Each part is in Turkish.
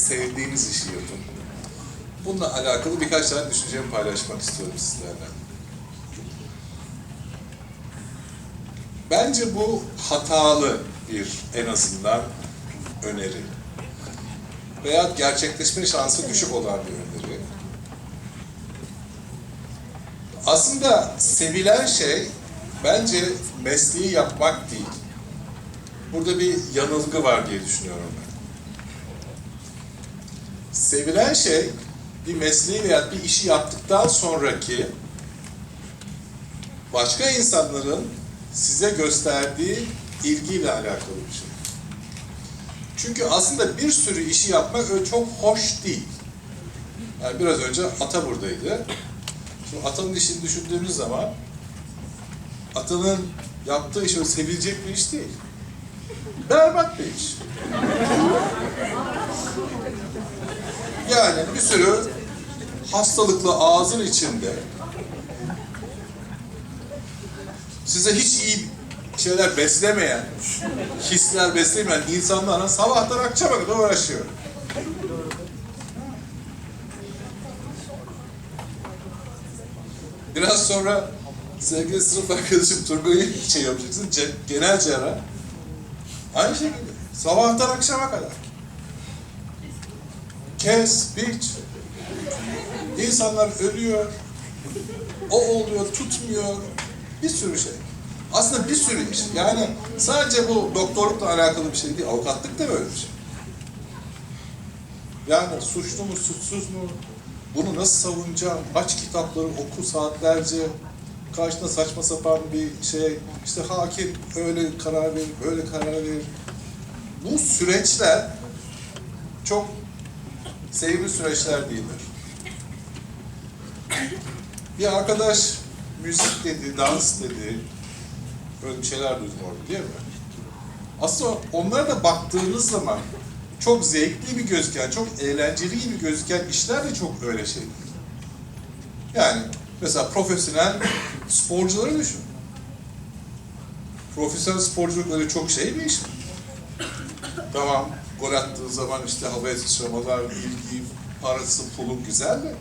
sevdiğiniz işi yapın. Bununla alakalı birkaç tane düşüncemi paylaşmak istiyorum sizlerle. Bence bu hatalı bir en azından öneri. Veya gerçekleşme şansı düşük olan bir öneri. Aslında sevilen şey bence mesleği yapmak değil. Burada bir yanılgı var diye düşünüyorum. Sevilen şey bir mesleği veya bir işi yaptıktan sonraki başka insanların size gösterdiği ilgiyle alakalı bir şey. Çünkü aslında bir sürü işi yapmak öyle çok hoş değil. Yani biraz önce ata buradaydı. Şimdi atanın işini düşündüğümüz zaman atanın yaptığı iş öyle sevilecek bir iş değil. Berbat bir iş. Yani bir sürü hastalıklı ağzın içinde size hiç iyi şeyler beslemeyen, hisler beslemeyen insanlarla sabahtan akşama kadar uğraşıyor. Biraz sonra sevgili sınıf arkadaşım Turgay'ı şey yapacaksın, genel cerrah. Aynı şekilde. Sabahtan akşama kadar. Kes, biç. İnsanlar ölüyor. O oluyor, tutmuyor. Bir sürü şey. Aslında bir sürü iş. Yani sadece bu doktorlukla alakalı bir şey değil. Avukatlık da böyle bir şey. Yani suçlu mu, suçsuz mu? Bunu nasıl savunacağım? Aç kitapları oku saatlerce. Karşına saçma sapan bir şey. İşte hakim öyle karar verir, böyle karar verir. Bu süreçler çok sevimli süreçler değildir. Bir arkadaş müzik dedi, dans dedi. Böyle bir şeyler duydum orada değil mi? Aslında onlara da baktığınız zaman çok zevkli bir gözüken, çok eğlenceli gibi gözüken işler de çok öyle şey. Yani mesela profesyonel sporcuları düşün. Profesyonel sporculuk öyle çok şey bir iş mi? Tamam, gol attığı zaman işte havaya sıçramalar, ilgi, parası, pulu güzel de.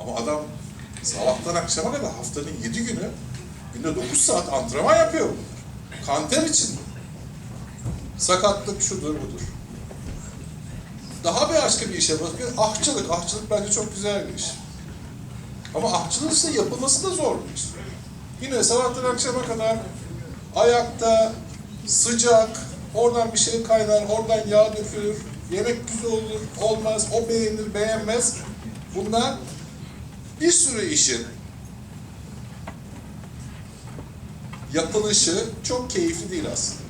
Ama adam sabahtan akşama kadar haftanın yedi günü günde 9 saat antrenman yapıyor. Kanter için. Sakatlık şudur budur. Daha bir başka bir işe bakıyor. Ahçılık. Ahçılık bence çok güzel bir iş. Ama ahçılık ise yapılması da zor bir iş. Yine sabahtan akşama kadar ayakta, sıcak, oradan bir şey kaynar, oradan yağ dökülür, yemek güzel olur, olmaz, o beğenir, beğenmez. Bunlar bir sürü işin yapılışı çok keyifli değil aslında.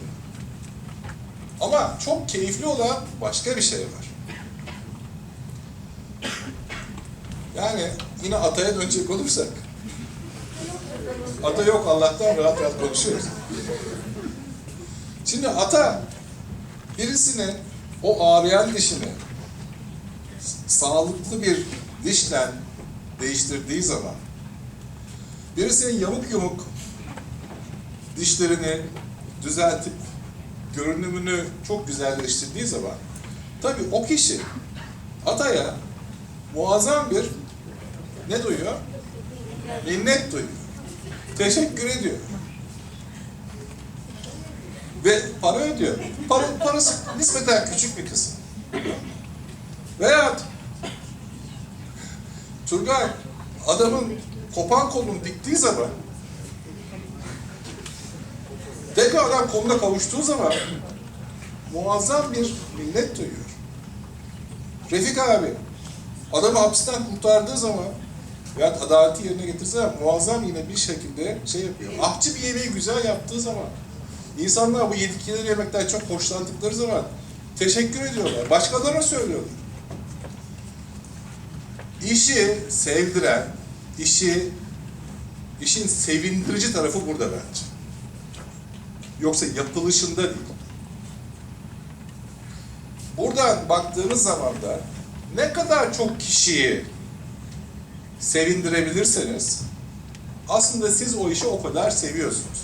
Ama çok keyifli olan başka bir şey var. Yani yine ataya dönecek olursak, ata yok Allah'tan rahat rahat konuşuyoruz. Şimdi ata birisinin o ağrıyan dişini sağlıklı bir dişten değiştirdiği zaman birisinin yamuk yumuk dişlerini düzeltip görünümünü çok güzelleştirdiği zaman tabii o kişi ataya muazzam bir ne duyuyor? Minnet duyuyor. Teşekkür ediyor. Ve para ödüyor. Para, parası nispeten küçük bir kısım. Veyahut Turgay adamın kopan kolunu diktiği zaman tekrar adam koluna kavuştuğu zaman muazzam bir minnet duyuyor. Refik abi adamı hapisten kurtardığı zaman veya adaleti yerine getirse muazzam yine bir şekilde şey yapıyor. Ahçı bir yemeği güzel yaptığı zaman insanlar bu yedikleri yemekten çok hoşlandıkları zaman teşekkür ediyorlar. Başkalarına söylüyorlar. İşi sevdiren, işi işin sevindirici tarafı burada bence. Yoksa yapılışında değil. Buradan baktığınız zaman da ne kadar çok kişiyi sevindirebilirseniz aslında siz o işi o kadar seviyorsunuz.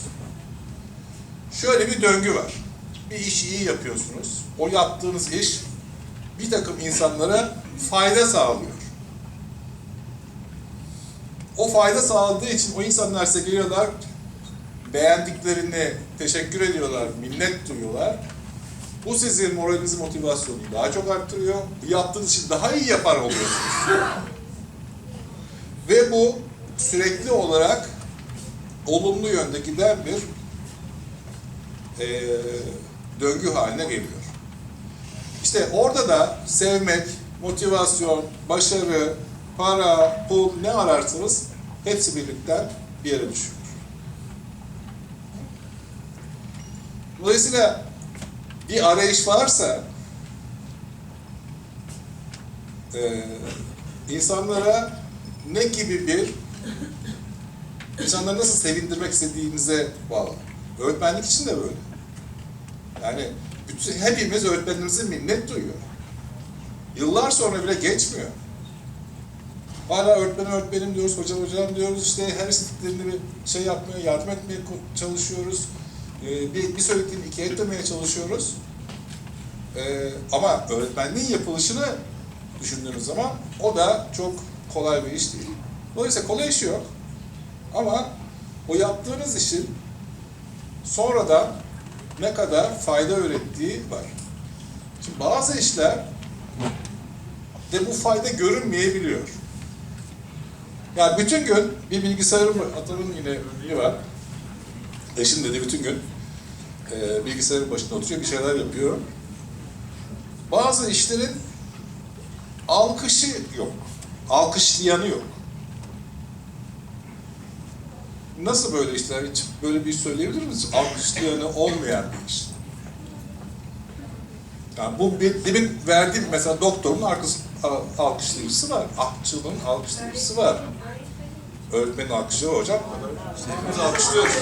Şöyle bir döngü var. Bir işi iyi yapıyorsunuz. O yaptığınız iş bir takım insanlara fayda sağlıyor. O fayda sağladığı için o insanlar size geliyorlar, beğendiklerini teşekkür ediyorlar, minnet duyuyorlar. Bu sizin moralinizi, motivasyonunuzu daha çok arttırıyor. Yaptığınız için daha iyi yapar oluyorsunuz. Ve bu sürekli olarak olumlu yönde giden bir eee, döngü haline geliyor. İşte orada da sevmek, motivasyon, başarı, para, pul ne ararsanız hepsi birlikten bir yere düşüyor. Dolayısıyla bir arayış varsa eee, insanlara ne gibi bir insanları nasıl sevindirmek istediğinize bağlı. Öğretmenlik için de böyle. Yani bütün, hepimiz öğretmenimize minnet duyuyor. Yıllar sonra bile geçmiyor. Hala öğretmenim öğretmenim diyoruz, hocam hocam diyoruz, işte her istediklerini bir şey yapmaya, yardım etmeye çalışıyoruz. Ee, bir, bir söylediklerini iki etmemeye çalışıyoruz. Ee, ama öğretmenliğin yapılışını düşündüğünüz zaman o da çok kolay bir iş değil. Dolayısıyla kolay iş yok. Ama o yaptığınız işin sonradan ne kadar fayda ürettiği var. Şimdi bazı işler de bu fayda görünmeyebiliyor. Yani bütün gün bir bilgisayarım atamın yine örneği var. Eşim dedi bütün gün e, bilgisayarın başında oturuyor, bir şeyler yapıyor. Bazı işlerin alkışı yok, alkışlayanı yok. Nasıl böyle işler? Hiç böyle bir söyleyebilir misiniz? Alkışlayanı olmayan bir iş. Yani bu demin verdiğim mesela doktorun arkası, alkışlayıcısı var. Ahçının alkışlayıcısı var. Öğretmenin alkışlıyor hocam. Hepimiz alkışlıyoruz.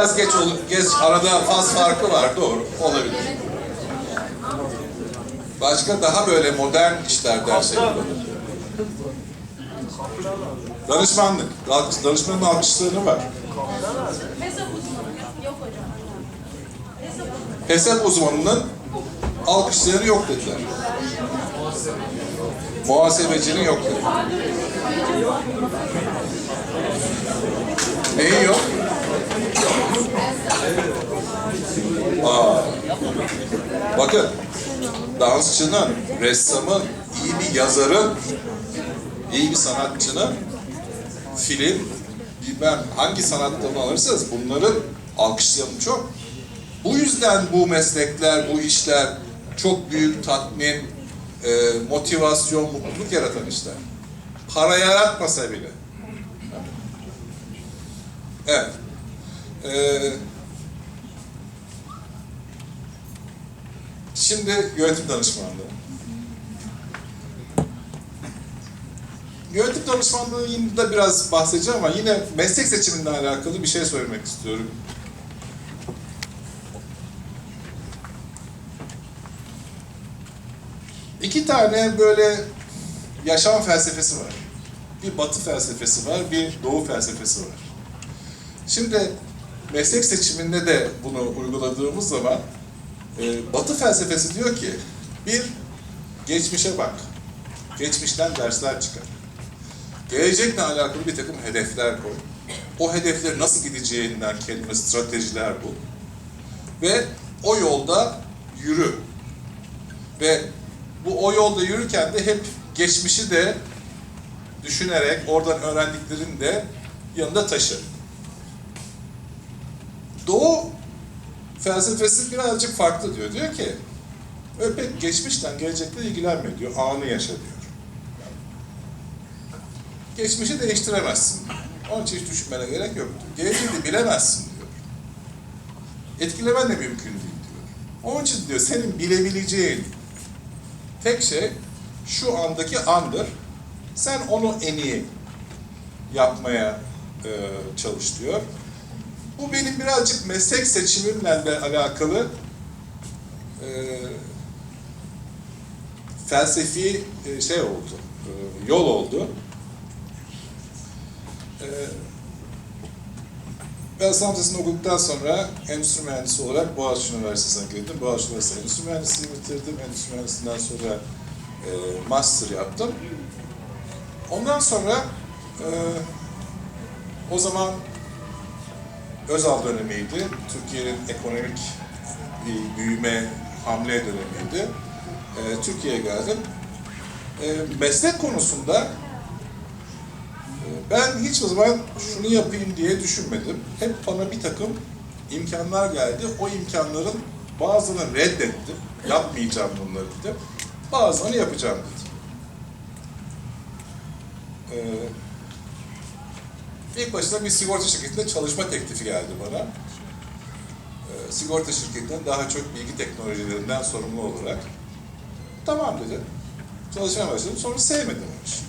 Biraz geç olur, geç arada faz farkı var doğru olabilir. Başka daha böyle modern işler dersek Danışmanlık. Danışmanın alkışlarını var. Hesap uzmanının alkışlayanı yok dediler. Muhasebecinin yok dediler. Neyi yok? Aa, bakın, dansçının, ressamın, iyi bir yazarın, iyi bir sanatçının film, bilmem hangi sanat dalını alırsanız bunların alkışlayanı çok. Bu yüzden bu meslekler, bu işler çok büyük tatmin, e, motivasyon, mutluluk yaratan işler. Para yaratmasa bile. Evet. Ee, şimdi yönetim danışmanlığı. Yönetim danışmanlığı yine de biraz bahsedeceğim ama yine meslek seçiminden alakalı bir şey söylemek istiyorum. İki tane böyle yaşam felsefesi var. Bir batı felsefesi var, bir doğu felsefesi var. Şimdi meslek seçiminde de bunu uyguladığımız zaman e, batı felsefesi diyor ki bir, geçmişe bak. Geçmişten dersler çıkar. Gelecekle alakalı bir takım hedefler koy. O hedefleri nasıl gideceğinden kendine stratejiler bul. Ve o yolda yürü. Ve bu o yolda yürürken de hep geçmişi de düşünerek oradan öğrendiklerini de yanında taşı. Doğu felsefesi birazcık farklı diyor. Diyor ki öyle pek geçmişten gelecekle ilgilenme diyor. Anı yaşa diyor. Geçmişi değiştiremezsin. Onun için hiç düşünmene gerek yok. Geleceği de bilemezsin diyor. Etkilemen de mümkün değil diyor. Onun için diyor senin bilebileceğin tek şey şu andaki andır. Sen onu en iyi yapmaya e, çalış diyor. Bu benim birazcık meslek seçimimle de alakalı e, felsefi e, şey oldu. e, yol oldu. E, ben İslam Lisesi'ni okuduktan sonra endüstri mühendisi olarak Boğaziçi Üniversitesi'ne girdim. Boğaziçi Üniversitesi Endüstri Mühendisliği bitirdim. Endüstri Mühendisliğinden sonra e, master yaptım. Ondan sonra e, o zaman Özal dönemiydi. Türkiye'nin ekonomik büyüme hamle dönemiydi. E, Türkiye'ye geldim. E, meslek konusunda e, ben hiç o zaman şunu yapayım diye düşünmedim. Hep bana bir takım imkanlar geldi. O imkanların bazılarını reddettim. Yapmayacağım bunları dedim. Bazılarını yapacağım dedim. Ee, ilk başta bir sigorta şirketinde çalışma teklifi geldi bana. Ee, sigorta şirketinden daha çok bilgi teknolojilerinden sorumlu olarak. Tamam dedim. Çalışmaya başladım. Sonra sevmedim o işi.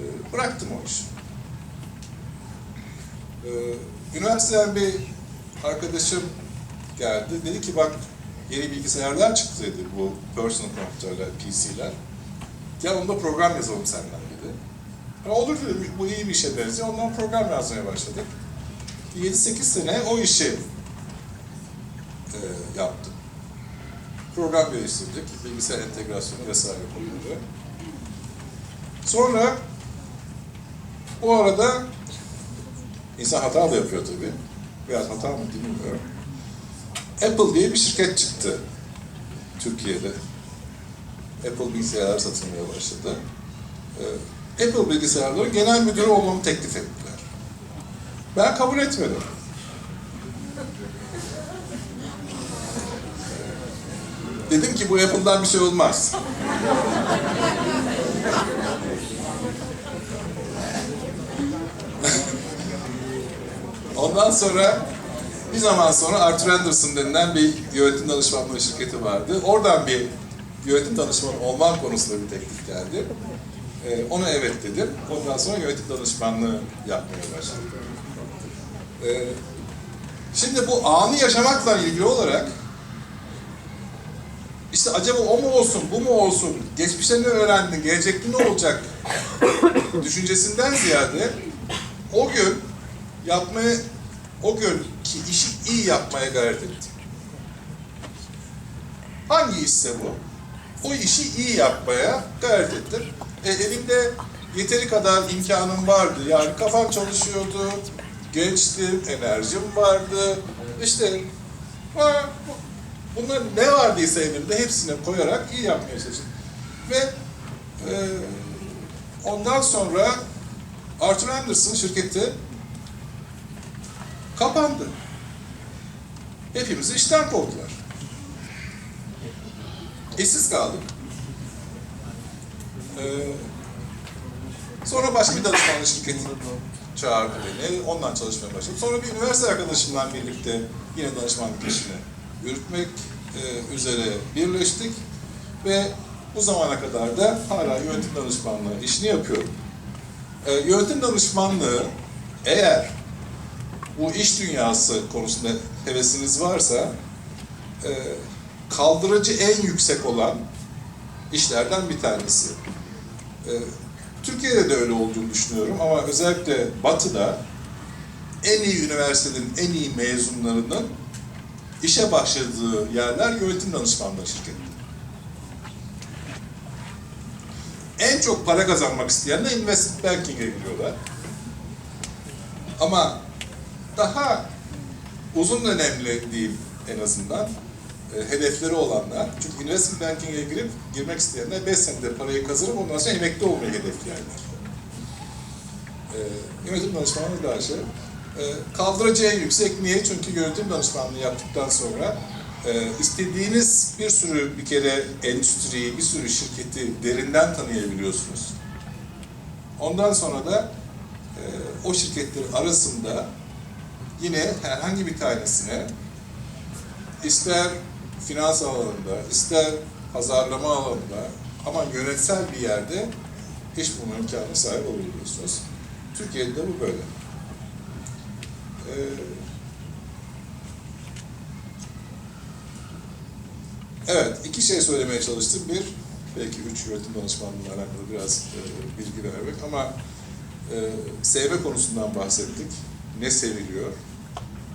Ee, bıraktım o işi. Ee, üniversiteden bir arkadaşım geldi. Dedi ki bak yeni bilgisayarlar çıktı dedi. Bu personal computer'lar, PC'ler. Gel onda program yazalım senden Ha, olur dedim, bu iyi bir işe benziyor. Ondan program yazmaya başladık. 7-8 sene o işi e, yaptım. Program geliştirdik, bilgisayar entegrasyonu vesaire koyuldu. Sonra o arada insan hata da yapıyor tabii. Biraz hata mı bilmiyorum. Apple diye bir şirket çıktı Türkiye'de. Apple bilgisayarlar satılmaya başladı. Ee, Apple bilgisayarları genel müdürü olmamı teklif ettiler. Ben kabul etmedim. Dedim ki bu Apple'dan bir şey olmaz. Ondan sonra bir zaman sonra Arthur Anderson denilen bir yönetim danışmanlığı şirketi vardı. Oradan bir yönetim danışmanı olmam konusunda bir teklif geldi. Ee, ona evet dedim. Ondan sonra yönetim danışmanlığı yapmaya başladım. Ee, şimdi bu anı yaşamakla ilgili olarak işte acaba o mu olsun, bu mu olsun, geçmişte ne öğrendin, gelecekte ne olacak düşüncesinden ziyade o gün yapmaya, o gün ki işi iyi yapmaya gayret ettim. Hangi işse bu? O işi iyi yapmaya gayret ettim. E, elimde yeteri kadar imkanım vardı. Yani kafam çalışıyordu, gençtim, enerjim vardı. İşte bunlar ne vardıysa elimde hepsine koyarak iyi yapmaya çalıştım. Ve e, ondan sonra Arthur Anderson şirketi kapandı. Hepimizi işten kovdular. İşsiz kaldık. Ee, sonra başka bir danışmanlık şirketi çağırdı beni. Ondan çalışmaya başladım. Sonra bir üniversite arkadaşımla birlikte yine danışmanlık işini yürütmek e, üzere birleştik. Ve bu zamana kadar da hala yönetim danışmanlığı işini yapıyorum. E, yönetim danışmanlığı eğer bu iş dünyası konusunda hevesiniz varsa e, kaldırıcı en yüksek olan işlerden bir tanesi. E, Türkiye'de de öyle olduğunu düşünüyorum ama özellikle Batı'da en iyi üniversitenin en iyi mezunlarının işe başladığı yerler yönetim danışmanlığı şirketi. En çok para kazanmak isteyenler investment banking'e giriyorlar. Ama daha uzun dönemli diyeyim en azından e, hedefleri olanlar. Çünkü investment banking'e girip girmek isteyenler 5 senede parayı kazanıp ondan sonra emekli olmayı hedefleyenler. E, yönetim danışmanlığı da şey. E, kaldırıcı en yüksek niye? Çünkü yönetim danışmanlığı yaptıktan sonra e, istediğiniz bir sürü bir kere endüstriyi, bir sürü şirketi derinden tanıyabiliyorsunuz. Ondan sonra da e, o şirketlerin arasında yine herhangi bir tanesine ister finans alanında, ister pazarlama alanında ama yönetsel bir yerde iş bulma imkanına sahip olabiliyorsunuz. Türkiye'de de bu böyle. Ee, evet, iki şey söylemeye çalıştım. Bir, belki üç yönetim danışmanlığıyla alakalı biraz e, bilgi vermek ama e, sevme konusundan bahsettik. Ne seviliyor?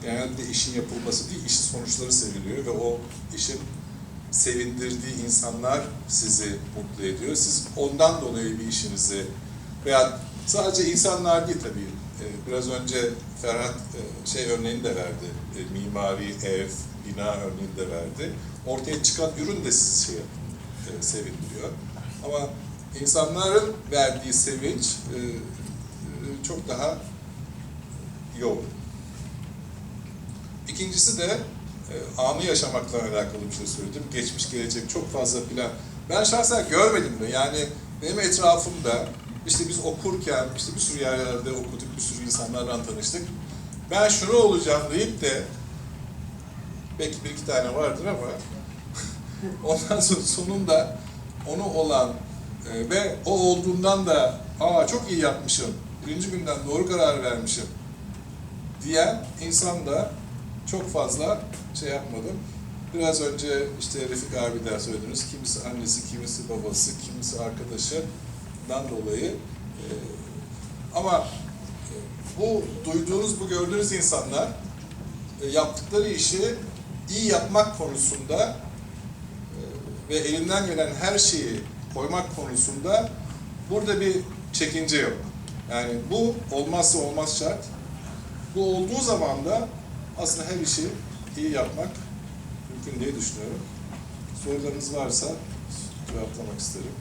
Genelde işin yapılması değil, işin sonuçları seviliyor ve o işin sevindirdiği insanlar sizi mutlu ediyor. Siz ondan dolayı bir işinizi veya sadece insanlar değil tabii. Ee, Biraz önce Ferhat e, şey örneğini de verdi. E, Mimari, ev, bina örneğini de verdi. Ortaya çıkan ürün de sizi şey e, sevindiriyor. Ama insanların verdiği sevinç çok daha yoğun. İkincisi de e, anı yaşamakla alakalı bir şey söyledim. Geçmiş gelecek çok fazla plan. Ben şahsen görmedim de yani benim etrafımda işte biz okurken işte bir sürü yerlerde okuduk, bir sürü insanlarla tanıştık. Ben şunu olacağım deyip de belki bir iki tane vardır ama ondan sonra sonunda onu olan e, ve o olduğundan da aa çok iyi yapmışım, birinci günden doğru karar vermişim diyen insan da çok fazla şey yapmadım. Biraz önce işte Refik abi de söylediniz. Kimisi annesi, kimisi babası, kimisi arkadaşından dolayı. e, ama e, bu duyduğunuz, bu gördüğünüz insanlar e, yaptıkları işi iyi yapmak konusunda ve elinden gelen her şeyi koymak konusunda burada bir çekince yok. Yani bu olmazsa olmaz şart. Bu olduğu zaman da aslında her işi iyi yapmak mümkün diye düşünüyorum. Sorularınız varsa cevaplamak isterim.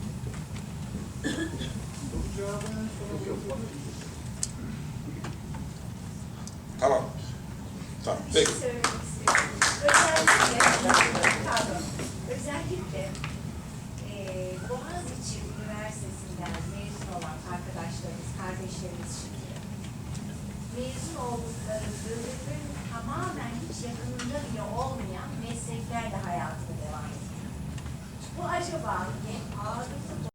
Tamam. Tamam. Şey Peki. Özellikle, eee Boğaziçi Üniversitesi'nden mezun olan arkadaşlarımız, kardeşlerimiz şimdi mezun oldukları bölümün tamamen hiç yakınında bile olmayan mesleklerle hayatını devam ediyor. Bu acaba ağırlıklı